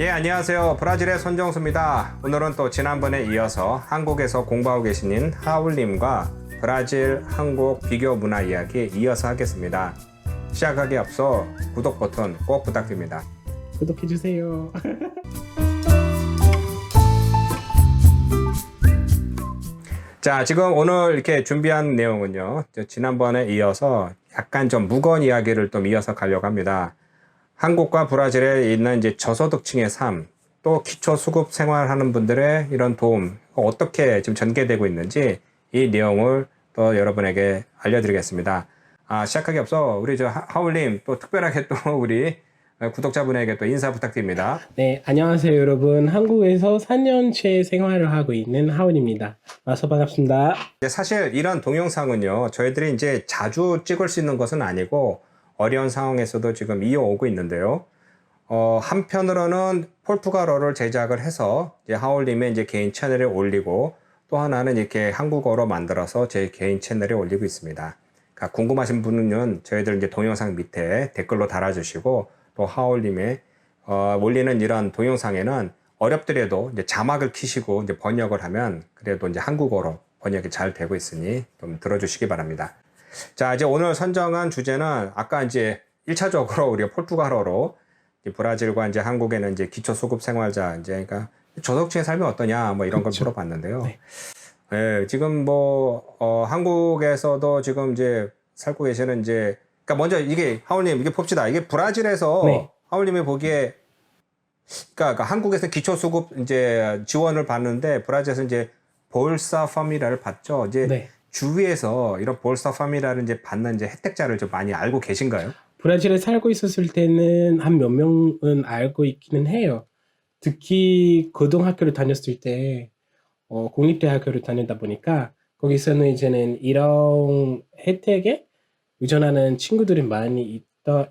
예, 안녕하세요. 브라질의 손정수입니다. 오늘은 또 지난번에 이어서 한국에서 공부하고 계신 하울님과 브라질, 한국 비교 문화 이야기 이어서 하겠습니다. 시작하기 앞서 구독 버튼 꼭 부탁드립니다. 구독해주세요. 자, 지금 오늘 이렇게 준비한 내용은요. 저 지난번에 이어서 약간 좀 무거운 이야기를 좀 이어서 가려고 합니다. 한국과 브라질에 있는 이제 저소득층의 삶, 또 기초 수급 생활하는 분들의 이런 도움, 어떻게 지금 전개되고 있는지 이 내용을 또 여러분에게 알려드리겠습니다. 아, 시작하기 앞서 우리 저 하- 하울님 또 특별하게 또 우리 구독자분에게 또 인사 부탁드립니다. 네, 안녕하세요 여러분. 한국에서 4년째 생활을 하고 있는 하원입니다. 와서 반갑습니다. 이제 사실 이런 동영상은요, 저희들이 이제 자주 찍을 수 있는 것은 아니고 어려운 상황에서도 지금 이어오고 있는데요. 어, 한편으로는 포르투갈어를 제작을 해서 이제 하울님의 이제 개인 채널에 올리고 또 하나는 이렇게 한국어로 만들어서 제 개인 채널에 올리고 있습니다. 그러니까 궁금하신 분은 저희들 이제 동영상 밑에 댓글로 달아주시고 또 하울님의 어, 올리는 이런 동영상에는 어렵더라도 이제 자막을 키시고 이제 번역을 하면 그래도 이제 한국어로 번역이 잘 되고 있으니 좀 들어주시기 바랍니다. 자, 이제 오늘 선정한 주제는 아까 이제 1차적으로 우리가 포르투갈어로 브라질과 이제 한국에는 이제 기초수급 생활자 이제 그러니까 저속층의 삶이 어떠냐 뭐 이런 걸 그쵸. 물어봤는데요. 네. 예, 지금 뭐 어, 한국에서도 지금 이제 살고 계시는 이제 그러니까 먼저 이게 하울님 이게 봅시다. 이게 브라질에서 네. 하울님이 보기에 그러니까, 그러니까 한국에서 기초 수급 이제 지원을 받는데 브라질에서 이제 볼사 파미라를 받죠. 이제 네. 주위에서 이런 볼사 파미라를 이제 받는 이제 혜택자를 좀 많이 알고 계신가요? 브라질에 살고 있었을 때는 한 몇 명은 알고 있기는 해요. 특히 고등학교를 다녔을 때 어, 공립대학교를 다니다 보니까 거기서는 이제는 이런 혜택에 의존하는 친구들이 많이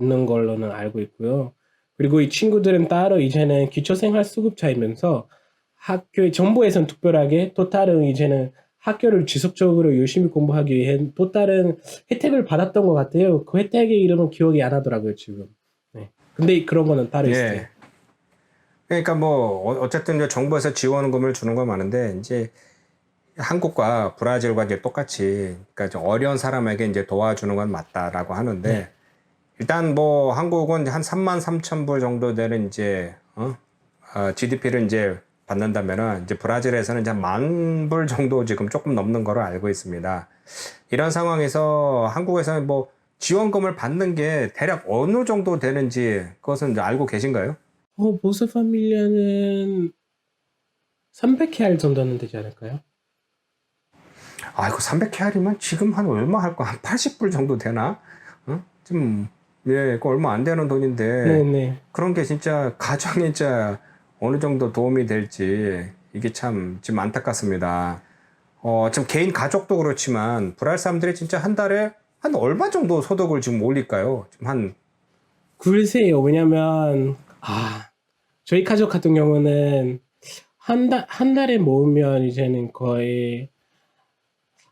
있는 걸로는 알고 있고요. 그리고 이 친구들은 따로 이제는 기초생활 수급자이면서 학교에 정부에서는 특별하게 또 다른 이제는 학교를 지속적으로 열심히 공부하기 위해 또 다른 혜택을 받았던 것 같아요. 그 혜택의 이름은 기억이 안 나더라고요 지금. 네. 근데 그런 거는 따로 있어요. 예. 그러니까 뭐 어- 어쨌든 정부에서 지원금을 주는 건 많은데 이제 한국과 브라질과 이제 똑같이 그러니까 좀 어려운 사람에게 이제 도와주는 건 맞다라고 하는데 네. 일단 뭐 한국은 한 3만 3천 불 정도 되는 이제 어? GDP를 이제 받는다면은 이제 브라질에서는 이제 만불 정도 지금 조금 넘는 거로 알고 있습니다. 이런 상황에서 한국에서는 뭐 지원금을 받는 게 대략 어느 정도 되는지 그것은 이제 알고 계신가요? 어, 보스 파밀리아는 300케알 정도는 되지 않을까요? 아이고 300캐리면 지금 한 얼마 할 거? 한 80불 정도 되나? 어? 지금 예, 그 얼마 안 되는 돈인데 네네. 그런 게 진짜 가정에 진짜 어느 정도 도움이 될지 이게 참 지금 안타깝습니다. 어, 지금 개인 가족도 그렇지만 불알 사람들이 진짜 한 달에 한 얼마 정도 소득을 지금 올릴까요? 지금 한 글쎄요. 왜냐면 아 저희 가족 같은 경우는 한 달 한 달에 모으면 이제는 거의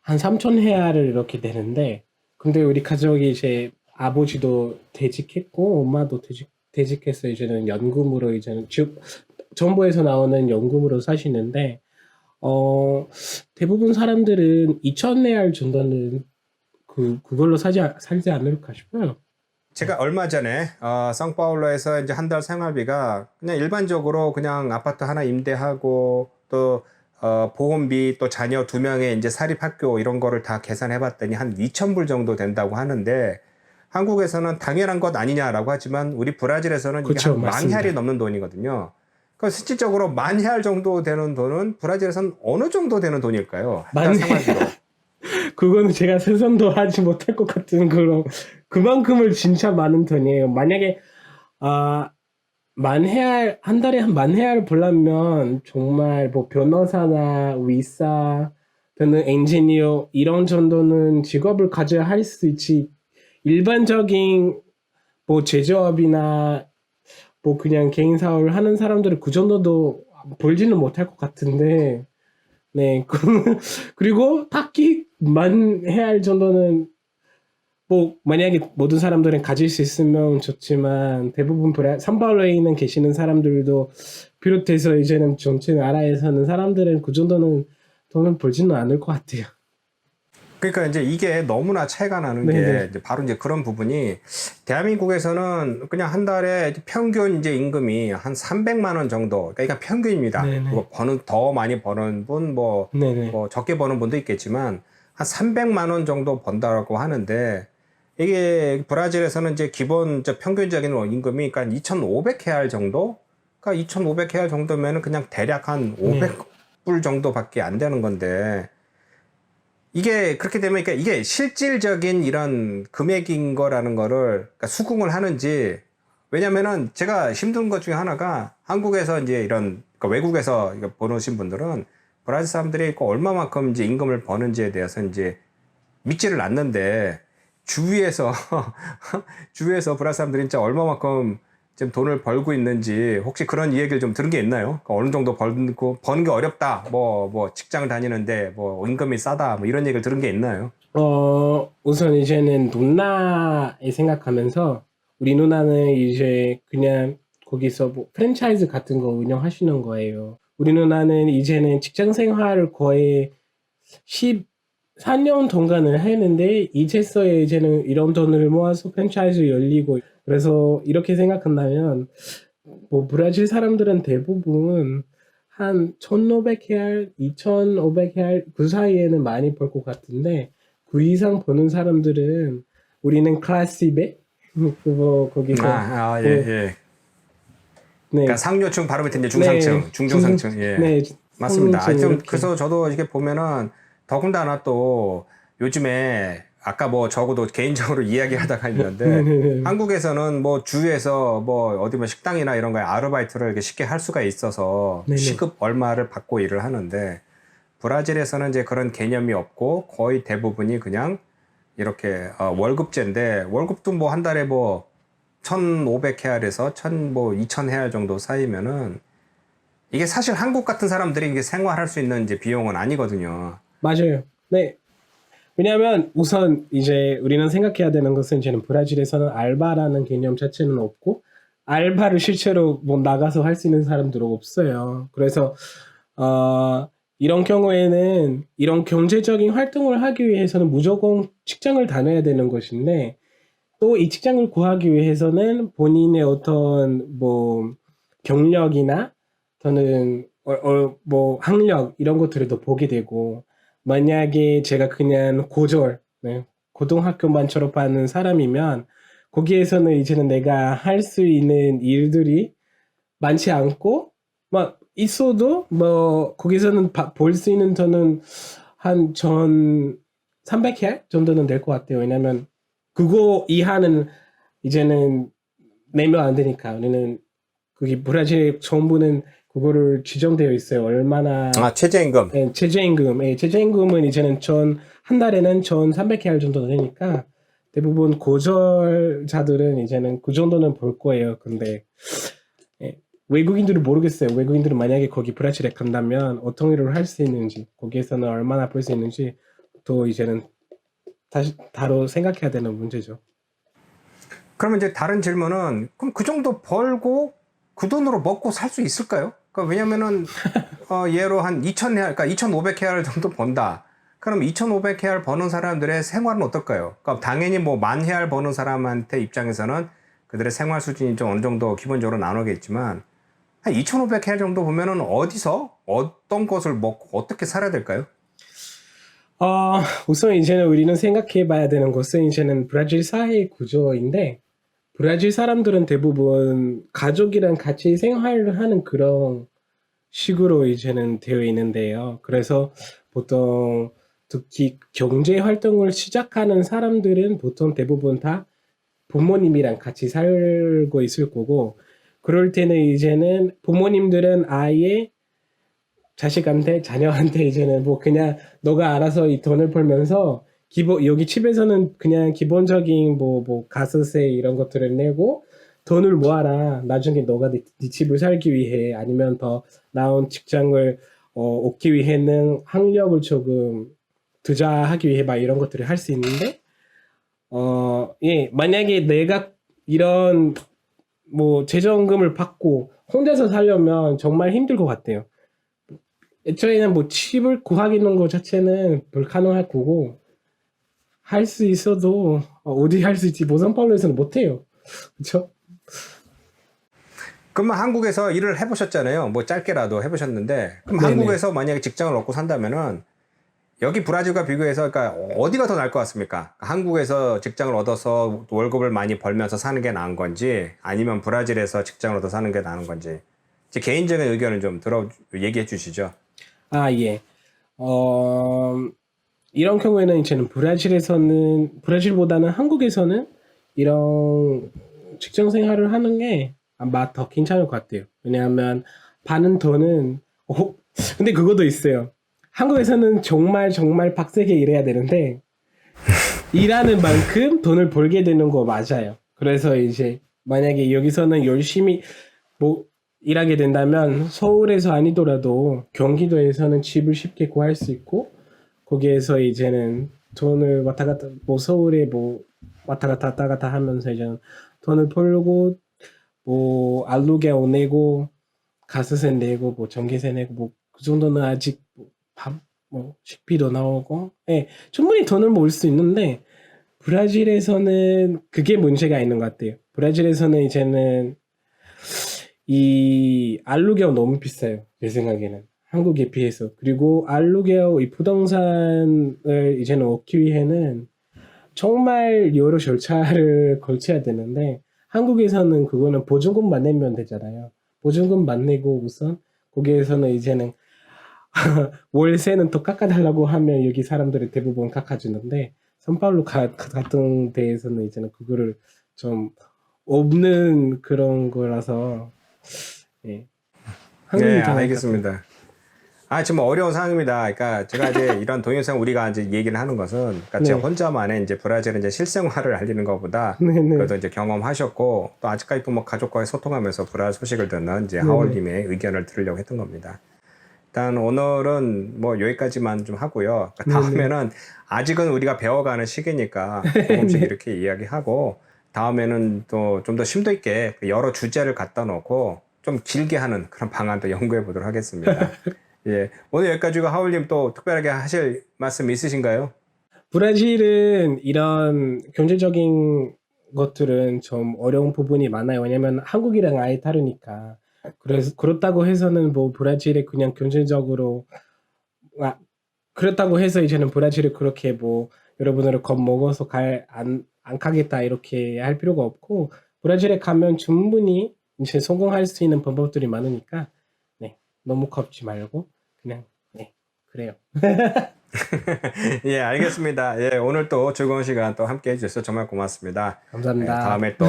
한 3천 헤아를 이렇게 되는데 근데 우리 가족이 이제 아버지도 퇴직했고 엄마도 퇴직 퇴직해서 이제는 연금으로 이제는 즉 정부에서 나오는 연금으로 사시는데 어 대부분 사람들은 2천 헤알 정도는 그 그걸로 사지 않- 살지 않을까 싶어요. 제가 얼마 전에 어, 상파울로에서 이제 한 달 생활비가 그냥 일반적으로 그냥 아파트 하나 임대하고 또 어, 보험비 또 자녀 두 명의 이제 사립학교 이런 거를 다 계산해 봤더니 한 2천 불 정도 된다고 하는데 한국에서는 당연한 것 아니냐라고 하지만 우리 브라질에서는 이게 그쵸, 한만 맞습니다. 헤알이 넘는 돈이거든요. 그 실질적으로 만 헤알 정도 되는 돈은 브라질에서는 어느 정도 되는 돈일까요? 한달만 생활비로. 그거는 제가 상상도 하지 못할 것 같은 그런 그만큼을 진짜 많은 돈이에요. 만약에 아 만해알 한 달에 한 만해알 벌려면 정말 뭐 변호사나 의사 또는 엔지니어 이런 정도는 직업을 가져야 할 수 있지 일반적인 뭐 제조업이나 뭐 그냥 개인 사업을 하는 사람들은 그 정도도 벌지는 못할 것 같은데 네 그- 그리고 딱히 만 해야 할 정도는 뭐 만약에 모든 사람들은 가질 수 있으면 좋지만 대부분 브라 산파울로에 있는 계시는 사람들도 비롯해서 이제는 전체 나라에 사는 사람들은 그 정도는 돈을 벌지는 않을 것 같아요. 그러니까 이제 이게 너무나 차이가 나는 네네. 게 이제 바로 이제 그런 부분이 대한민국에서는 그냥 한 달에 평균 이제 임금이 한 300만 원 정도. 그러니까 평균입니다. 네 네. 뭐 버는 더 많이 버는 분, 뭐, 네 네. 뭐 적게 버는 분도 있겠지만 한 300만 원 정도 번다라고 하는데 이게 브라질에서는 이제 기본 저 평균적인 임금이 그러니까 2,500 헤알 정도? 그러니까 2,500 헤알 정도면은 그냥 대략 한 500불 정도밖에 안 되는 건데 이게 그렇게 되면 그러니까 이게 실질적인 이런 금액인 거라는 거를 그러니까 수긍을 하는지 왜냐면은 제가 힘든 것 중에 하나가 한국에서 이제 이런 그러니까 외국에서 이거 보내신 분들은 브라질 사람들이 그 얼마만큼 이제 임금을 버는지에 대해서 이제 믿지를 않는데 주위에서 주위에서 브라질 사람들이 진짜 얼마만큼 지금 돈을 벌고 있는지 혹시 그런 이야기를 좀 들은 게 있나요? 그러니까 어느 정도 벌고 버는 게 어렵다. 뭐뭐 직장을 다니는데 뭐 임금이 싸다. 뭐 이런 얘기를 들은 게 있나요? 어, 우선 이제는 누나에 생각하면서 우리 누나는 이제 그냥 거기서 뭐 프랜차이즈 같은 거 운영하시는 거예요. 우리 누나는 이제는 직장 생활을 거의 14년 동안을 했는데 이제서야 이제는 이런 돈을 모아서 프랜차이즈 열리고 그래서 이렇게 생각한다면 뭐 브라질 사람들은 대부분 한 1,500헤알, 2,500헤알 그 사이에는 많이 벌 것 같은데 그 이상 버는 사람들은 우리는 클래스 B 그거 거기서 아, 아, 예, 네. 예. 네, 그러니까 상류층 바로 밑에 이제 중상층, 네, 중중상층. 예. 네, 맞습니다. 하여튼 이렇게. 그래서 저도 이렇게 보면은 더군다나 또 요즘에 아까 뭐 적어도 개인적으로 이야기하다가 있는데 네네네. 한국에서는 뭐 주에서 뭐 어디 뭐 식당이나 이런 거에 아르바이트를 이렇게 쉽게 할 수가 있어서 네네. 시급 얼마를 받고 일을 하는데 브라질에서는 이제 그런 개념이 없고 거의 대부분이 그냥 이렇게 어, 월급제인데 월급도 뭐 한 달에 뭐 1,500헤알에서 1,000뭐 2,000헤알 정도 쌓이면은 이게 사실 한국 같은 사람들이 이게 생활할 수 있는 이제 비용은 아니거든요. 맞아요. 네. 왜냐하면 우선 이제 우리는 생각해야 되는 것은 이제는 브라질에서는 알바라는 개념 자체는 없고 알바를 실제로 뭐 나가서 할 수 있는 사람들은 없어요. 그래서 어, 이런 경우에는 이런 경제적인 활동을 하기 위해서는 무조건 직장을 다녀야 되는 것인데 또 이 직장을 구하기 위해서는 본인의 어떤 뭐 경력이나 또는 어, 어, 뭐 학력 이런 것들을 더 보게 되고 만약에 제가 그냥 고졸, 네, 고등학교만 졸업하는 사람이면 거기에서는 이제는 내가 할 수 있는 일들이 많지 않고 막 있어도 뭐 거기서는 볼 수 있는 돈은 한전 300회 정도는 될 것 같아요. 왜냐면 그거 이하는 이제는 내면 안 되니까 우리는 그게 브라질 정부는 그거를 지정되어 있어요. 얼마나 아 최저임금. 예, 최저임금, 예, 최저임금은 이제는 전, 한 달에는 전 300헤알 정도 되니까 대부분 고졸자들은 이제는 그 정도는 벌 거예요. 근데, 예, 외국인들은 모르겠어요. 외국인들은 만약에 거기 브라질에 간다면 어떤 일을 할 수 있는지, 거기에서는 얼마나 벌 수 있는지 또 이제는 다시 바로 생각해야 되는 문제죠. 그러면 이제 다른 질문은 그럼 그 정도 벌고 그 돈으로 먹고 살 수 있을까요? 그러니까 왜냐면은 어, 예로 한 2,000 헤알, 그러니까 2,500 헤알 정도 번다. 그럼 2,500 헤알 버는 사람들의 생활은 어떨까요? 그러니까 당연히 뭐 만 헤알 버는 사람한테 입장에서는 그들의 생활 수준이 좀 어느 정도 기본적으로 나누겠지만 한 2,500 헤알 정도 보면은 어디서 어떤 것을 먹고 어떻게 살아야 될까요? 어, 우선 이제는 우리는 생각해 봐야 되는 것은 이제는 브라질 사회 구조인데, 브라질 사람들은 대부분 가족이랑 같이 생활을 하는 그런 식으로 이제는 되어 있는데요. 그래서 보통 특히 경제 활동을 시작하는 사람들은 보통 대부분 다 부모님이랑 같이 살고 있을 거고, 그럴 때는 이제는 부모님들은 아예 자식한테 자녀한테 이제는 뭐 그냥 너가 알아서 이 돈을 벌면서 기본 여기 집에서는 그냥 기본적인 뭐 뭐 가스세 이런 것들을 내고 돈을 모아라 나중에 너가 네, 네 집을 살기 위해 아니면 더 나은 직장을 어, 얻기 위해는 학력을 조금 투자하기 위해 막 이런 것들을 할 수 있는데 어, 예, 만약에 내가 이런 뭐 재정금을 받고 혼자서 살려면 정말 힘들 것 같아요. 애초에는 뭐 칩을 구하기는 것 자체는 불가능할 거고 할 수 있어도 어, 어디 할 수 있지 뭐 상파울로에서는 못해요. 그렇죠? 그러면 한국에서 일을 해보셨잖아요. 뭐 짧게라도 해보셨는데 그럼 네네. 한국에서 만약에 직장을 얻고 산다면은 여기 브라질과 비교해서 그러니까 어디가 더 나을 것 같습니까? 한국에서 직장을 얻어서 월급을 많이 벌면서 사는 게 나은 건지 아니면 브라질에서 직장을 얻어 사는 게 나은 건지 제 개인적인 의견을 좀 들어 얘기해 주시죠. 아, 예. 어, 이런 경우에는 이제는 브라질에서는, 브라질보다는 한국에서는 이런 직장 생활을 하는 게 아마 더 괜찮을 것 같아요. 왜냐하면 받는 돈은, 어, 근데 그것도 있어요. 한국에서는 정말 정말 빡세게 일해야 되는데, 일하는 만큼 돈을 벌게 되는 거 맞아요. 그래서 이제 만약에 여기서는 열심히 뭐 일하게 된다면 서울에서 아니더라도 경기도에서는 집을 쉽게 구할 수 있고 거기에서 이제는 돈을 왔다 갔다 뭐 서울에 뭐 왔다 갔다 왔다 갔다 하면서 이제는 돈을 벌고 뭐 알루게 내고 가스세 내고 뭐 전기세 내고 뭐 그 정도는 아직 밥뭐 식비도 나오고 예 충분히 돈을 모을 수 있는데 브라질에서는 그게 문제가 있는 것 같아요. 브라질에서는 이제는 이 알루게어 너무 비싸요. 제 생각에는. 한국에 비해서. 그리고 알루게어 이 부동산을 이제는 얻기 위해는 정말 여러 절차를 걸쳐야 되는데 한국에서는 그거는 보증금만 내면 되잖아요. 보증금만 내고 우선 거기에서는 이제는 월세는 또 깎아달라고 하면 여기 사람들이 대부분 깎아주는데 선파울루 가- 같은 데에서는 이제는 그거를 좀 없는 그런 거라서 예. 네, 더 알겠습니다. 아, 지금 어려운 상황입니다. 그러니까 제가 이제 이런 동영상 우리가 이제 얘기를 하는 것은 그러니까 제 네. 혼자만의 이제 브라질 이제 실생활을 알리는 것보다 같아요. 네네. 그래도 이제 경험하셨고 또 아직까지 또 뭐 가족과의 소통하면서 브라질 소식을 듣는 이제 네네. 하월님의 의견을 들으려고 했던 겁니다. 일단 오늘은 뭐 여기까지만 좀 하고요. 그러니까 네네. 다음에는 아직은 우리가 배워가는 시기니까 조금씩 이렇게 이야기하고 다음에는 또 좀 더 심도 있게 여러 주제를 갖다 놓고 좀 길게 하는 그런 방안도 연구해 보도록 하겠습니다. 예, 오늘 여기까지고 하울님 또 특별하게 하실 말씀 있으신가요? 브라질은 이런 경제적인 것들은 좀 어려운 부분이 많아요. 왜냐면 한국이랑 아예 다르니까. 그래서 그렇다고 해서는 뭐 브라질에 그냥 경제적으로 아, 그렇다고 해서 이제는 브라질을 그렇게 뭐 여러분들을 겁먹어서 갈안 안 가겠다 이렇게 할 필요가 없고 브라질에 가면 충분히 이제 성공할 수 있는 방법들이 많으니까 네 너무 겁지 말고 그냥 네 그래요. 예, 알겠습니다. 예, 오늘 또 즐거운 시간 또 함께 해주셔서 정말 고맙습니다. 예, 감사합니다. 다음에 또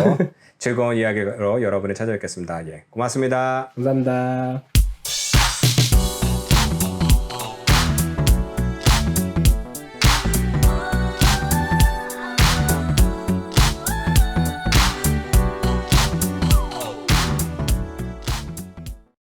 즐거운 이야기로 여러분을 찾아뵙겠습니다. 예, 고맙습니다. 감사합니다.